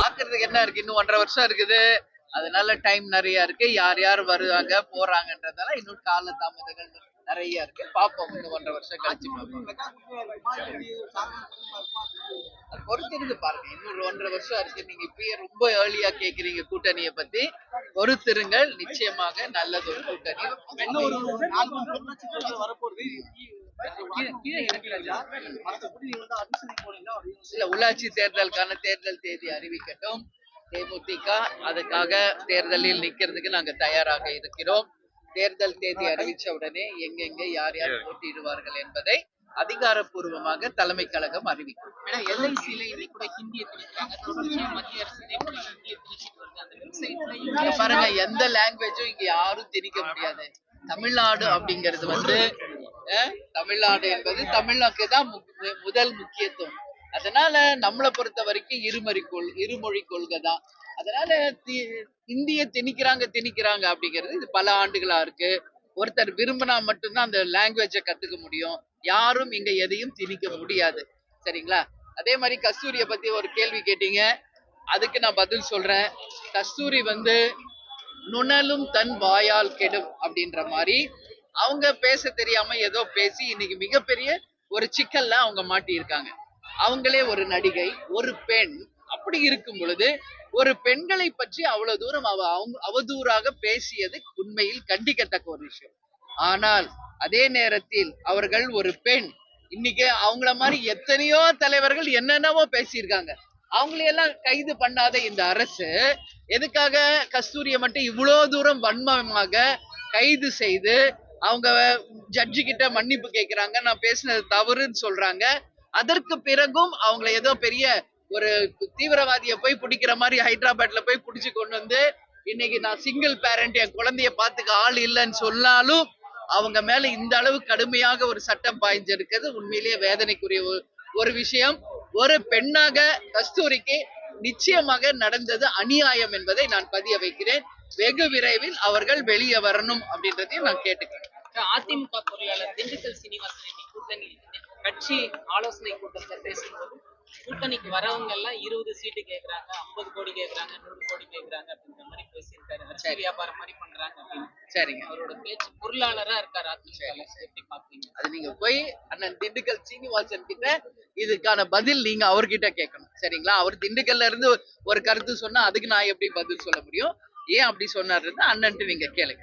பாக்குறதுக்கு என்ன இருக்கு? இன்னும் ஒன்றரை வருஷம் இருக்குது. அதனால டைம் நிறைய இருக்கு. யார் யார் வருவாங்க போறாங்கன்றதால இன்னும் கால தாமதங்கள் நிறைய இருக்கு. பாப்போம் இன்னும் ஒன்றரை வருஷம் கழிச்சு பார்ப்போம். பொறுத்திருந்து பாருங்க. இன்னும் ஒன்றரை வருஷம் இருக்கு. நீங்க இப்பயே ரொம்ப ஏர்லியா கேக்குறீங்க கூட்டணியை பத்தி. பொறுத்திருங்கள். நிச்சயமாக நல்லது ஒரு கூட்டணி இல்ல உள்ளாட்சி தேர்தலுக்கான தேர்தல் தேதி அறிவிக்கட்டும். தேமுதிக அதுக்காக தேர்தலில் நிக்கிறதுக்கு நாங்க தயாராக இருக்கிறோம். தேர்தல் தேதி அறிவிச்ச உடனே எங்கெங்க யார் யார் போட்டியிடுவார்கள் என்பதை அதிகாரப்பூர்வமாக தலைமை கழகம் அறிவிக்கும். பாருங்க எந்த லாங்குவேஜும் இங்க யாரும் திணிக்க முடியாது. தமிழ்நாடு அப்படிங்கிறது வந்து தமிழ்நாடு என்பது தமிழ்நாட்டுக்கு தான் முதல் முக்கியத்துவம். அதனால நம்மளை பொறுத்த வரைக்கும் இருமொழி கொள் இருமொழி கொள்கை தான். அதனால இந்திய திணிக்கிறாங்க திணிக்கிறாங்க அப்படிங்கிறது இது பல ஆண்டுகளா இருக்கு. ஒருத்தர் விரும்பினா மட்டும்தான் அந்த லாங்குவேஜை கத்துக்க முடியும். யாரும் இங்க எதையும் திணிக்க முடியாது. சரிங்களா? அதே மாதிரி கஸ்தூரியை பத்தி ஒரு கேள்வி கேட்டீங்க. அதுக்கு நான் பதில் சொல்றேன். கஸ்தூரி வந்து நுணலும் தன் வாயால் கெடும் அப்படின்ற மாதிரி அவங்க பேச தெரியாம ஏதோ பேசி இன்னைக்கு மிகப்பெரிய ஒரு சிக்கல்ல அவங்க மாட்டியிருக்காங்க. அவங்களே ஒரு நடிகை ஒரு பெண். அப்படி இருக்கும் பொழுது ஒரு பெண்களை பற்றி அவ்வளவு தூரம் அவ அவங்க அவதூறாக பேசியது உண்மையில் கண்டிக்கத்தக்க ஒரு விஷயம். ஆனால் அதே நேரத்தில் அவர்கள் ஒரு பெண். இன்னைக்கு அவங்கள மாதிரி எத்தனையோ தலைவர்கள் என்னென்னவோ பேசியிருக்காங்க. அவங்களையெல்லாம் கைது பண்ணாத இந்த அரசு எதுக்காக கஸ்தூரியை மட்டும் இவ்வளோ தூரம் வன்மமாக கைது செய்து அவங்க ஜட்ஜி கிட்ட மன்னிப்பு கேட்கிறாங்க நான் பேசினது தவறுன்னு சொல்றாங்க. அதற்கு பிறகும் அவங்கள ஏதோ பெரிய ஒரு தீவிரவாதியை போய் பிடிக்கிற மாதிரி ஹைதராபாத்ல போய் பிடிச்சி கொண்டு வந்து இன்னைக்கு நான் சிங்கிள் பேரண்ட் என் குழந்தைய பார்த்துக்க ஆள் இல்லைன்னு சொன்னாலும் அவங்க மேல இந்த அளவு கடுமையாக ஒரு சட்டம் பாய்ஞ்சிருக்கிறது. உண்மையிலேயே வேதனைக்குரிய ஒரு- ஒரு விஷயம். ஒரு பெண்ணாக கஸ்தூரிக்கு நிச்சயமாக நடந்தது அநியாயம் என்பதை நான் பதிய வைக்கிறேன். வெகு விரைவில் அவர்கள் வெளியே வரணும் அப்படின்றதையும் நான் கேட்டுக்கிறேன். அதிமுக பொறியாளர் திண்டுக்கல் சீனிவாசன் இன்னைக்கு கூட்டணி கட்சி ஆலோசனை கூட்டத்துல பேசும்போது கூட்டணிக்கு வரவங்க எல்லாம் இருபது சீட்டு கேக்குறாங்க ஐம்பது கோடி கேக்குறாங்க நூறு கோடி கேக்குறாங்க அப்படின்ற மாதிரி பேசியிருக்காரு. அரிசி வியாபாரம் மாதிரி பண்றாங்க அப்படின்னு. சரிங்க. அவரோட பேச்சு பொருளாளரா இருக்காரு அதிமுக எப்படி பாக்குறீங்க? அது நீங்க போய் அண்ணன் திண்டுக்கல் சீனிவாசன் கிட்ட இதுக்கான பதில் நீங்க அவர்கிட்ட கேட்கணும். சரிங்களா? அவர் திண்டுக்கல்ல இருந்து ஒரு கருத்து சொன்னா அதுக்கு நான் எப்படி பதில் சொல்ல முடியும்? ஏன் அப்படி சொன்னாருன்னு அண்ணன்ட்டு நீங்க கேளுங்க.